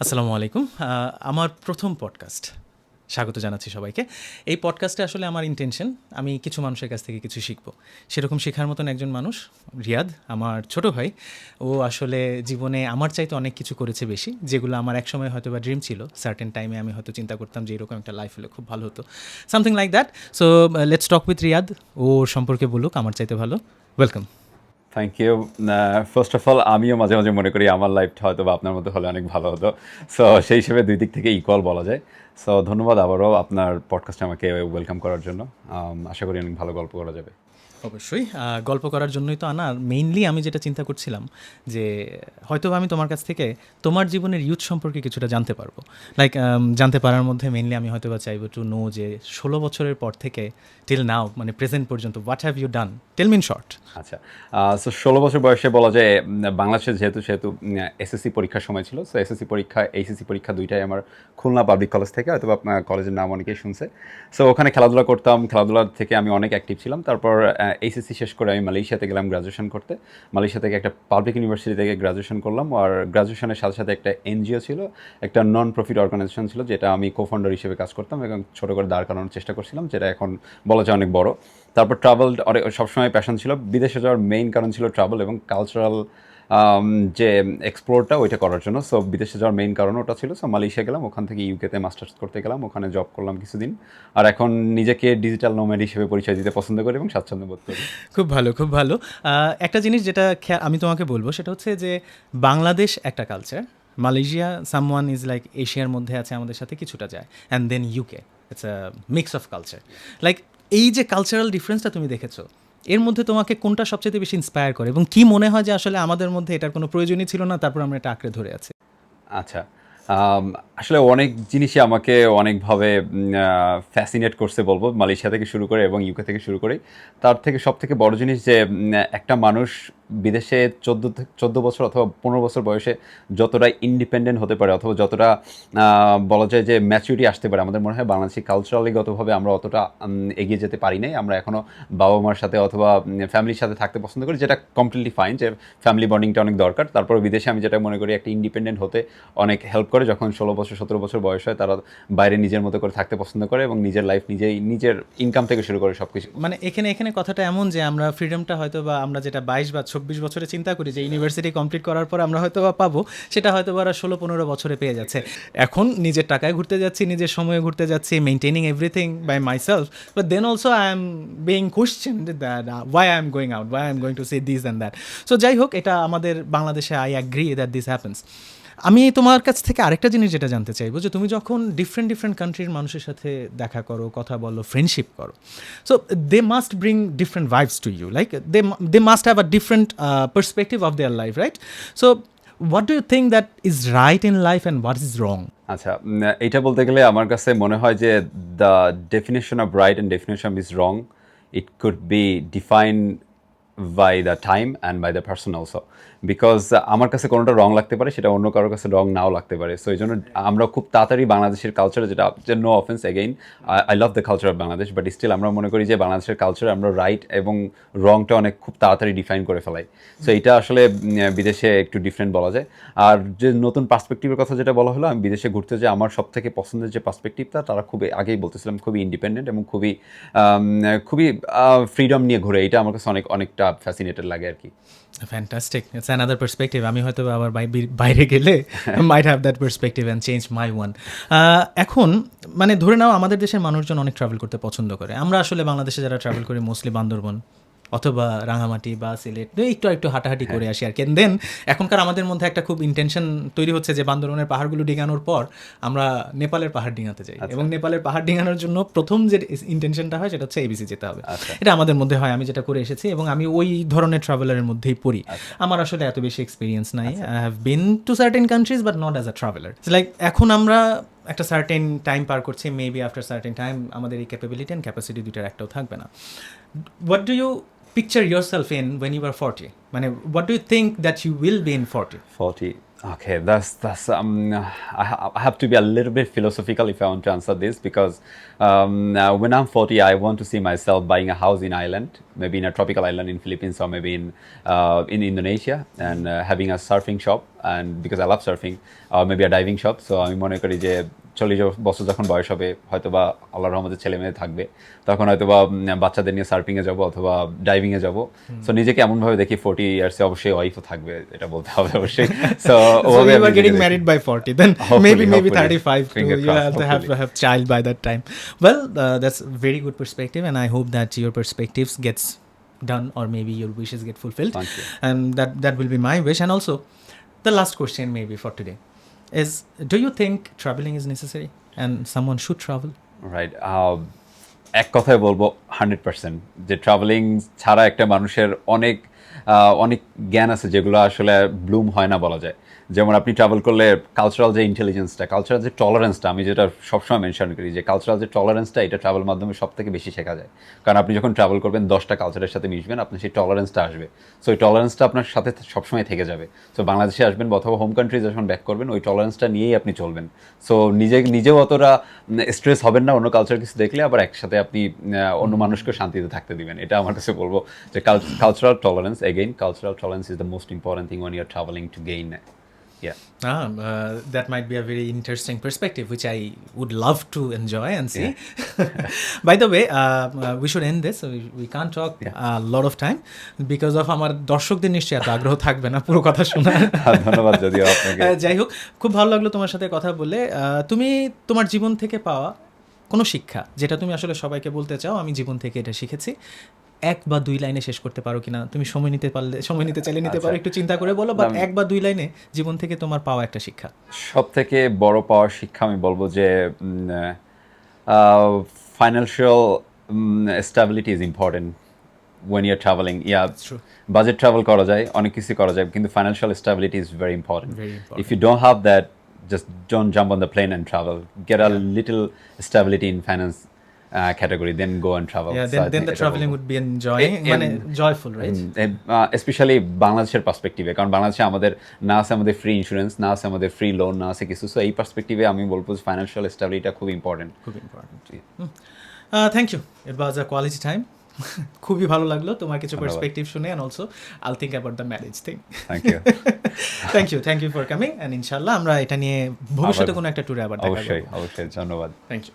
আসসালামু আলাইকুম। আমার প্রথম পডকাস্ট স্বাগত জানাচ্ছি সবাইকে। এই পডকাস্টে আসলে আমার ইন্টেনশন আমি কিছু মানুষের কাছ থেকে কিছু শিখব। সেরকম শেখার মতন একজন মানুষ, রিয়াদ, আমার ছোট ভাই। ও আসলে জীবনে আমার চাইতে অনেক কিছু করেছে বেশি, যেগুলো আমার একসময় হয়তো বা ড্রিম ছিল সার্টেন টাইমে আমি হয়তো চিন্তা করতাম যে এরকম একটা লাইফ হলে খুব ভালো হতো। Something like that so let's talk with Riyad. ওর সম্পর্কে বলুক, আমার চাইতে ভালো। Welcome thank you first of all আমিও মাঝে মাঝে মনে করি আমার লাইফটা হয়তো বা আপনার মধ্যে হলে অনেক ভালো হতো। সো সেই হিসেবে দুই দিক থেকে ইকুয়াল বলা যায়। সো ধন্যবাদ আবারও আপনার পডকাস্টে আমাকে ওয়েলকাম করার জন্য। Um, আশা করি অনেক ভালো গল্প করা যাবে। অবশ্যই। গল্প করার জন্যই তো আনা। মেইনলি আমি যেটা চিন্তা করছিলাম যে হয়তো আমি তোমার কাছ থেকে তোমার জীবনের ইউথ সম্পর্কে কিছুটা জানতে পারব। লাইক জানতে পারার মধ্যে মেইনলি আমি হয়তো বা চাইব টু নো যে, ষোলো বছরের পর থেকে টিল নাও মানে প্রেজেন্ট পর্যন্ত what have you done tell me in short আচ্ছা সো ষোলো বছর বয়সে বলা যায় বাংলাদেশে যেহেতু, সেহেতু এসএসসি পরীক্ষার সময় ছিল সো এসএসসি পরীক্ষা এইচএসসি পরীক্ষা দুইটাই আমার খুলনা পাবলিক কলেজ থেকে হয়তো কলেজের নাম অনেকেই শুনছে। সো ওখানে খেলাধুলা করতাম, খেলাধুলা থেকে আমি অনেক অ্যাক্টিভ ছিলাম। তারপর এইচএসসি শেষ করে আমি মালয়েশিয়াতে গেলাম গ্রাজুয়েশন করতে। মালয়েশিয়া থেকে একটা পাবলিক ইউনিভার্সিটি থেকে গ্রাজুয়েশন করলাম আর গ্রাজুয়েশনের সাথে সাথে একটা এনজিও ছিল, একটা নন প্রফিট অর্গানাইজেশন ছিল যেটা আমি কোফাউন্ডার হিসেবে কাজ করতাম এবং ছোটো করে দাঁড় করানোর চেষ্টা করছিলাম, যেটা এখন বলা যায় অনেক বড়। তারপর ট্রাভেল অনেক সবসময় প্যাশন ছিল। বিদেশে যাওয়ার মেইন কারণ ছিল ট্রাভেল এবং কালচারাল যে এক্সপ্লোরটা ওইটা করার জন্য। সো বিদেশে যাওয়ার মেইন কারণ ওটা ছিল সো মালয়েশিয়া গেলাম, ওখান থেকে ইউকেতে মাস্টার্স করতে গেলাম, ওখানে জব করলাম কিছুদিন। আর এখন নিজেকে ডিজিটাল নোম্যাড হিসেবে পরিচয় দিতে পছন্দ করি এবং স্বাচ্ছন্দ্য বোধ করি। খুব ভালো খুব ভালো। একটা জিনিস যেটা আমি তোমাকে বলব, সেটা হচ্ছে যে বাংলাদেশ একটা culture Malaysia someone is like এশিয়ার মধ্যে আছে, আমাদের সাথে কিছুটা যায় and then UK it's a mix of culture like এই যে কালচারাল ডিফারেন্সটা তুমি দেখেছ এর মধ্যে তোমাকে কোনটা সবচেয়ে বেশি ইন্সপায়ার করে? এবং কি মনে হয় যে আসলে আমাদের মধ্যে এটার কোনো প্রয়োজনই ছিল না, তারপর আমরা এটা আঁকড়ে ধরে আছি? আচ্ছা আসলে অনেক জিনিসই আমাকে অনেকভাবে ফ্যাসিনেট করছে বলব, মালয়েশিয়া থেকে শুরু করে এবং ইউকে থেকে শুরু করে তার থেকে সব থেকে বড় জিনিস যে একটা মানুষ বিদেশে চোদ্দ চোদ্দ বছর অথবা পনেরো বছর বয়সে যতটা ইন্ডিপেন্ডেন্ট হতে পারে অথবা যতটা বলা যায় যে ম্যাচুরিটি আসতে পারে, আমাদের মনে হয় বাংলাদেশি কালচারালিগতভাবে আমরা অতটা এগিয়ে যেতে পারি নাই। আমরা এখনও বাবা মার সাথে অথবা ফ্যামিলির সাথে থাকতে পছন্দ করি, যেটা কমপ্লিটলি ফাইন যে ফ্যামিলি বন্ডিংটা অনেক দরকার। তারপর বিদেশে আমি যেটা মনে করি, একটা ইন্ডিপেন্ডেন্ট হতে অনেক হেল্প করে। যখন ষোলো বছর, সতেরো বছর বয়স হয়, তারা বাইরে নিজের মতো করে থাকতে পছন্দ করে এবং নিজের লাইফ নিজেই, নিজের ইনকাম থেকে শুরু করে সব কিছু মানে এখানে এখানে কথাটা এমন যে আমরা ফ্রিডমটা হয়তো বা আমরা যেটা বাইশ বা চব্বিশ বছরে চিন্তা করি যে ইউনিভার্সিটি কমপ্লিট করার পর আমরা হয়তো বা পাবো, সেটা হয়তো বা ষোলো পনেরো বছরে পেয়ে যাচ্ছে। এখন নিজের টাকায় ঘুরতে যাচ্ছি, নিজের সময়ে ঘুরতে যাচ্ছি maintaining everything by myself but then also I am being question why I am going out why I am going to see this and that so যাই হোক, এটা আমাদের বাংলাদেশে I agree that this happens আমি তোমার কাছ থেকে আরেকটা জিনিস যেটা জানতে চাইব, যে তুমি যখন ডিফারেন্ট ডিফারেন্ট কান্ট্রির মানুষের সাথে দেখা করো, কথা বলো ফ্রেন্ডশিপ করো so they must bring different vibes to you like they they must have a different perspective of their life right so what do you think that is right in life and what is wrong আচ্ছা এটা বলতে গেলে আমার কাছে মনে হয় যে the definition of right and definition is wrong it could be define by the time and by the person also because আমার কাছে কোনোটা রং লাগতে পারে, সেটা অন্য কারোর কাছে রং নাও লাগতে পারে। সো এই জন্য আমরা খুব তাড়াতাড়ি বাংলাদেশের কালচারে যেটা no offence again I love the culture of Bangladesh but still আমরা মনে করি যে বাংলাদেশের কালচারে আমরা রাইট এবং রংটা অনেক খুব তাড়াতাড়ি ডিফাইন করে ফেলাই। সো এটা আসলে বিদেশে একটু ডিফারেন্ট বলা যায়। আর যে নতুন পার্সপেক্টিভের কথা যেটা বলা হলো, আমি বিদেশে ঘুরতে যে আমার সব থেকে পছন্দের যে পার্সপেক্টিভটা তারা খুবই আগেই বলতেছিলাম, খুবই ইন্ডিপেন্ডেন্ট এবং খুবই খুবই ফ্রিডম নিয়ে ঘুরে। এটা আমার কাছে অনেক, অনেকটা ফ্যাসিনেটেড লাগে আর কি। ফ্যান্টাস্টিক ইটস অ্যানাদার পার্সপেক্টিভ আমি হয়তো আবার বাই- বাইরে গেলে might have that perspective and change my one এখন মানে ধরে নাও আমাদের দেশের মানুষজন অনেক ট্রাভেল করতে পছন্দ করে। আমরা আসলে বাংলাদেশে যারা ট্রাভেল করি মোস্টলি বান্দরবন। অথবা রাঙামাটি বা সিলেট একটু একটু হাঁটাহাঁটি করে আসি আর কেন দেন এখনকার আমাদের মধ্যে একটা খুব ইন্টেনশন তৈরি হচ্ছে যে বান্দরবনের পাহাড়গুলো ডিঙানোর পর আমরা নেপালের পাহাড় ডিঙাতে যাই। এবং নেপালের পাহাড় ডিঙানোর জন্য প্রথম যে ইন্টেনশনটা হয় সেটা হচ্ছে এবিসি যেতে হবে। আচ্ছা। এটা আমাদের মধ্যে হয় আমি যেটা করে এসেছি এবং আমি ওই ধরনের ট্রাভেলারের মধ্যেই পড়ি। আমার আসলে এত বেশি এক্সপিরিয়েন্স নাই। I have been to certain countries but not as a traveller like এখন আমরা একটা সার্টেন টাইম পার করছি মেবি আফটার সার্টেন টাইম আমাদের এই ক্যাপাবিলিটি অ্যান্ড ক্যাপাসিটি দুটার একটাও থাকবে না। What do you Picture yourself in when you are forty মানে what do you think that you will be in forty forty Okay, that's that's um, I, ha- I have to be a little bit philosophical if I want to answer this because um, uh, when I'm 40, I want to see myself buying a house in Ireland, maybe in a tropical island in Philippines or maybe in uh, in Indonesia, and uh, having a surfing shop. And because I love surfing, or maybe a diving shop. So আমি মনে করি যে চল্লিশ বছর যখন বয়স হবে হয়তো বা আল্লাহ রহমতের ছেলে মেয়ে থাকবে তখন হয়তো বা বাচ্চাদের নিয়ে সার্ফিংয়ে যাব অথবা ডাইভিংয়ে যাব সো নিজেকে এমনভাবে দেখি ফোর্টি ইয়ার্সে অবশ্যই ওয়াইফও থাকবে এটা বলতে হবে অবশ্যই so you are getting married by 40, then Hopefully, maybe maybe hopefully. 35 too. Finger You crossed, have to have, hopefully. have child by that time. Well, uh, that's very good perspective, and I hope that your perspectives gets done, or maybe your wishes get fulfilled. Thank you. And that that will be my wish. And also, is: Do you think traveling is necessary, and someone should travel? Right এক কথায় বলব hundred percent যে travelling ছাড়া একটা মানুষের অনেক অনেক জ্ঞান আছে যেগুলো আসলে ব্লুম হয় না বলা যায়। যেমন আপনি ট্রাভেল করলে কালচারাল যে ইন্টেলিজেন্সটা কালচারাল যে টলারেন্সটা আমি যেটা সবসময় মেনশন করি যে কালচারাল যে টলারেন্সটা এটা ট্রাভেল মাধ্যমে সব থেকে বেশি শেখা যায়। কারণ আপনি যখন ট্রাভেল করবেন, দশটা কালচারের সাথে মিশবেন, আপনার সেই টলারেন্সটা আসবে। সো ওই টলারেন্সটা আপনার সাথে সবসময় থেকে যাবে। সো বাংলাদেশে আসবেন অথবা হোম কান্ট্রি যখন ব্যাক করবেন, ওই টলারেন্সটা নিয়েই আপনি চলবেন। সো নিজে, নিজেও অতটা স্ট্রেস হবেন না অন্য কালচার কিছু দেখলে, আবার একসাথে আপনি অন্য মানুষকে শান্তিতে থাকতে দিবেন। এটা আমার কাছে বলব যে cultural tolerance again cultural tolerance is the most important thing one your travelling to gain Yeah. Ah, uh, that might be a very interesting perspective, which I would love to enjoy and see. yeah. By the way, uh, uh, we should end this. We, we can't talk a lot of time because of আমার দর্শকদের নিশ্চয়ই এত আগ্রহ থাকবে না পুরো কথা শোনার ধন্যবাদ যদিও আপনাকে যাই হোক খুব ভালো লাগল তোমার সাথে কথা বলে তুমি তোমার জীবন থেকে পাওয়া কোনো শিক্ষা যেটা তুমি আসলে সবাইকে বলতে চাও আমি জীবন থেকে এটা শিখেছি এক বা দুই লাইনে শেষ করতে পারো কিনা? তুমি সময় নিতে পারলে সময় নিতে চাইলে নিতে পারো আচ্ছা। একটু চিন্তা করে বলো বা এক বা দুই লাইনে জীবন থেকে তোমার পাওয়া একটা শিক্ষা। সব থেকে বড় পাওয়ার শিক্ষা আমি বলব যে financial stability is important when your traveling yeah budget travel করা যায় অনেক কিছু করা যায় কিন্তু financial stability is very important. If you don't have that just don't jump on the plane and travel get a little stability in finance category then go and travel Yeah, then, then the traveling would be enjoying, In- মানে joyful, right? Specially বাংলাদেশের পার্সপেক্টিভে কারণ বাংলাদেশে আমাদের না আছে আমাদের free insurance না আছে আমাদের ফ্রি লোন না আছে কিছু। সো এই পার্সপেক্টিভে আমি বলব ফাইন্যান্সিয়াল স্টেবিলিটিটা খুব ইম্পর্টেন্ট খুব important thank you it was a quality time খুবই ভালো লাগল তোমার কিছু। পার্সপেক্টিভ শুনে and also I'll think about the marriage thing thank you thank you thank you for coming and ইনশাল্লাহ আমরা এটা নিয়ে ভবিষ্যতে কোনো একটা ট্যুরে আবার অবশ্যই অবশ্যই। ধন্যবাদ। Thank you